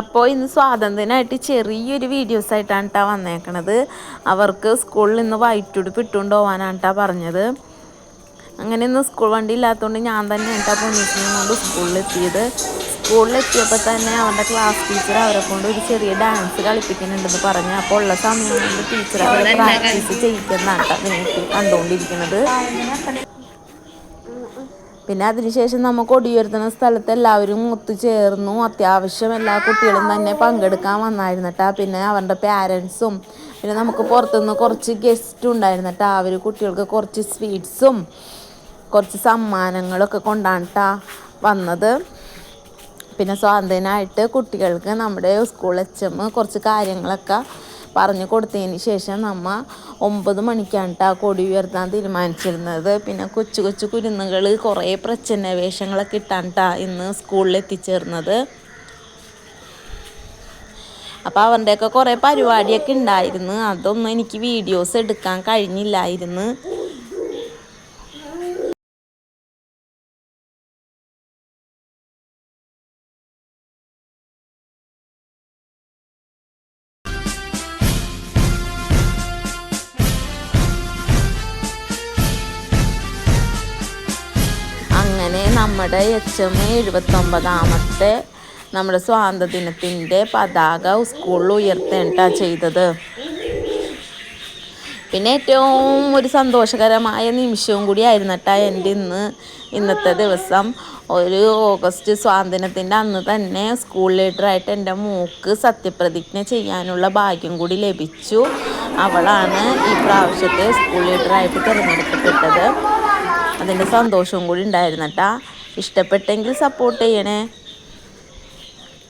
അപ്പോൾ ഇന്ന് സ്വാതന്ത്ര്യനായിട്ട് ചെറിയൊരു വീഡിയോസ് ആയിട്ടാണ് കേട്ടോ വന്നേക്കണത്. അവർക്ക് സ്കൂളിൽ നിന്ന് വൈറ്റുടുപ്പ് ഇട്ടുകൊണ്ട് പോകാനാണ് കേട്ടോ പറഞ്ഞത്. അങ്ങനെ ഇന്ന് സ്കൂൾ വണ്ടി ഇല്ലാത്തതുകൊണ്ട് ഞാൻ തന്നെ കേട്ടോ പൊന്നീസിനെയും കൊണ്ട് സ്കൂളിലെത്തിയത് സ്കൂളിലെത്തിയപ്പോൾ തന്നെ അവരുടെ ക്ലാസ് ടീച്ചർ അവരെ കൊണ്ട് ഒരു ചെറിയ ഡാൻസ് കളിപ്പിക്കുന്നുണ്ടെന്ന് പറഞ്ഞു അപ്പോൾ ഉള്ള സമയം കൊണ്ട് ടീച്ചർ അവരെ പ്രാക്ടീസ് ചെയ്യിക്കുന്നതാണ് കേട്ടോ കണ്ടുകൊണ്ടിരിക്കുന്നത് പിന്നെ അതിനുശേഷം നമുക്ക് ഒടിയുയർത്തുന്ന സ്ഥലത്ത് എല്ലാവരും ഒത്തുചേർന്നു. അത്യാവശ്യം എല്ലാ കുട്ടികളും തന്നെ പങ്കെടുക്കാൻ വന്നായിരുന്നു വന്നായിരുന്നട്ടാ. പിന്നെ അവരുടെ പാരൻസും പിന്നെ നമുക്ക് പുറത്തുനിന്ന് കുറച്ച് ഗസ്റ്റും ഉണ്ടായിരുന്നട്ടാ. അവർ കുട്ടികൾക്ക് കുറച്ച് സ്വീറ്റ്സും കുറച്ച് സമ്മാനങ്ങളൊക്കെ കൊണ്ടാണ് വന്നത്. പിന്നെ സ്വാതന്ത്ര്യനായിട്ട് കുട്ടികൾക്ക് നമ്മുടെ സ്കൂൾ എച്ച് എം കുറച്ച് കാര്യങ്ങളൊക്കെ പറഞ്ഞു കൊടുത്തതിന് ശേഷം നമ്മ ഒമ്പത് മണിക്കാണ് കേട്ടോ കൊടി ഉയർത്താൻ തീരുമാനിച്ചിരുന്നത്. പിന്നെ കൊച്ചു കൊച്ചു കുരുന്നുകൾ കുറേ പ്രച്ഛന്ന വേഷങ്ങളൊക്കെ ഇട്ടാണ് കേട്ടോ ഇന്ന് സ്കൂളിൽ എത്തിച്ചേർന്നത്. അപ്പോൾ അവരുടെയൊക്കെ കുറേ പരിപാടിയൊക്കെ ഉണ്ടായിരുന്നു. അതൊന്നും എനിക്ക് വീഡിയോസ് എടുക്കാൻ കഴിഞ്ഞില്ലായിരുന്നു. നമ്മുടെ എച്ച് എം എഴുപത്തൊമ്പതാമത്തെ നമ്മുടെ സ്വാതന്ത്ര്യ സ്വാതന്ത്ര്യദിനത്തിന്റെ പതാക സ്കൂളിൽ ഉയർത്തേണ്ടാ ചെയ്തത്. പിന്നെ ഏറ്റവും ഒരു സന്തോഷകരമായ നിമിഷവും കൂടി ആയിരുന്നു കേട്ടോ എന്റെ ഇന്ന് ഇന്നത്തെ ദിവസം. ഒരു ഓഗസ്റ്റ് സ്വാതന്ത്ര്യത്തിന്റെ അന്ന് തന്നെ സ്കൂൾ ലീഡറായിട്ട് എന്റെ മൂക്ക് സത്യപ്രതിജ്ഞ ചെയ്യാനുള്ള ഭാഗ്യം കൂടി ലഭിച്ചു. അവളാണ് ഈ പ്രാവശ്യത്തെ സ്കൂൾ ലീഡറായിട്ട് തിരഞ്ഞെടുക്കപ്പെട്ടത്. അതിന്റെ സന്തോഷവും കൂടി ഉണ്ടായിരുന്നു കേട്ടോ ഇഷ്ടപ്പെട്ടെങ്കിൽ സപ്പോർട്ട് ചെയ്യണേ.